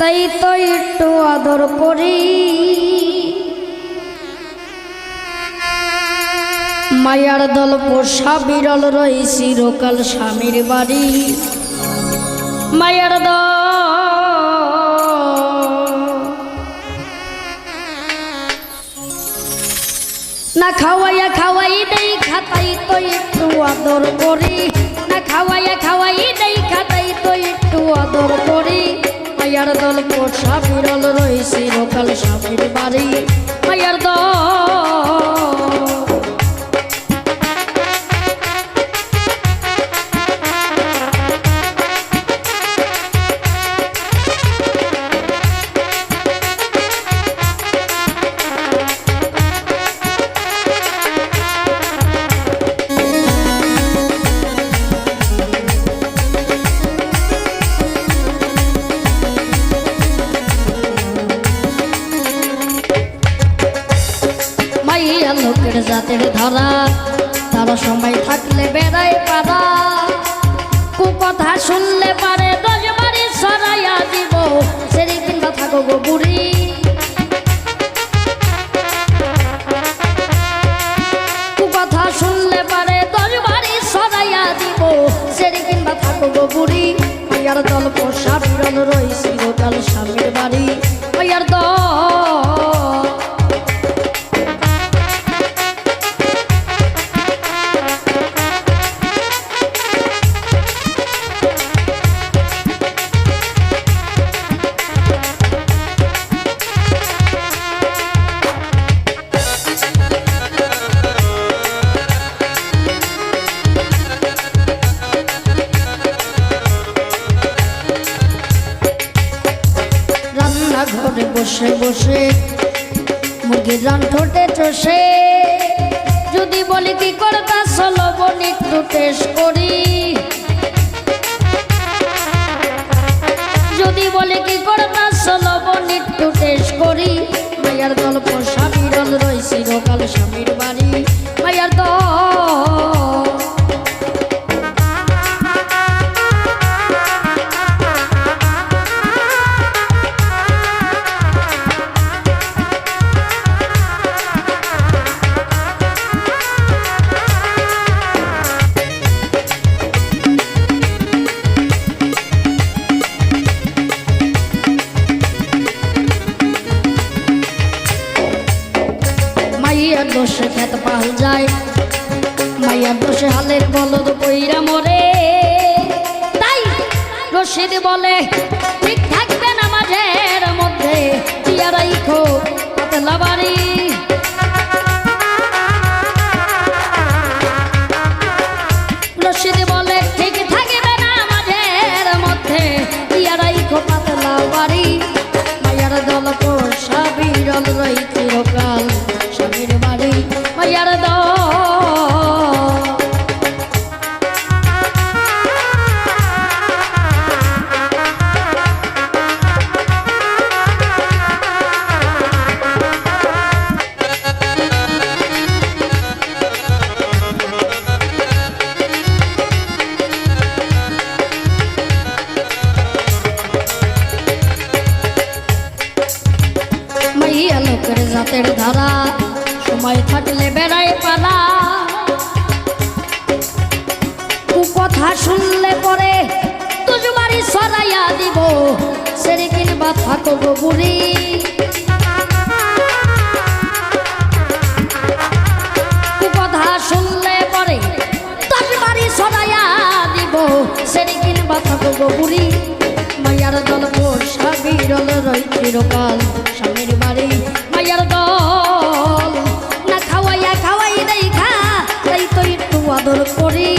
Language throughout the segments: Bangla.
তাই তো একটু আদর করি। মায়ার দল পোষা বিরল রই চিরকাল স্বামীর বাড়ি। মায়ার দল না খাওয়াইয়া খাওয়াই দেই খাতাই তো একটু আদর করি। না খাওয়াইয়া খাওয়াই দেই খাতাই তো একটু আদর করি। মায়ার দল পোষা বিরল রইছি লোকাল সাপির বাড়ি। জাতের ধরা তারা সময় থাকলে বেড়ায় পারা কু কথা শুনলে পারে, দশ বাড়ি সরাইয়া দিব সেরি কিংবা থাকো বুড়ি। কু কথা শুনলে পারে, দশ বাড়ি সরাইয়া দিব কিংবা বুড়ি। মাইয়ার দল বসে বসে, মুরগির রান ঠোঁটে চষে। যদি বলি কি করতা চলো বোন একটু টেস্ট করি। যদি বলি কি করতা চলো বোন একটু টেস্ট করি। মায়ার গল্প স্বামীর রয়েছে রকাল স্বামীর স্বামীর মাইয়ার দোষে খেত পাল যায়। মাইয়ার দোষে হালের বলদ কইরা মরে। তাই রশিদ বলে, ঠিক থাকবে না মাঝের মধ্যে। টিয়া খো পাতলা বাড়ি। জাতের ধারা, সময় থাকলে বেড়ায় পালা। কথা শুনলে পরে তুজবাড়ি সরাইয়া দিব সেরে কিনবা থাকো গো বুড়ি কথা বুড়ি। মায়ার দল পোষা বিরল রই চিরকাল আদর করি।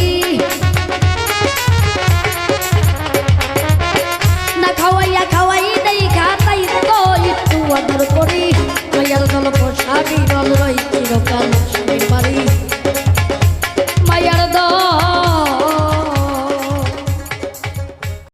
না খাওয়াইয়া খাওয়াই দেই, খাতাই তো একটু আদর করি। দয়াল দল পোষা বিরল রই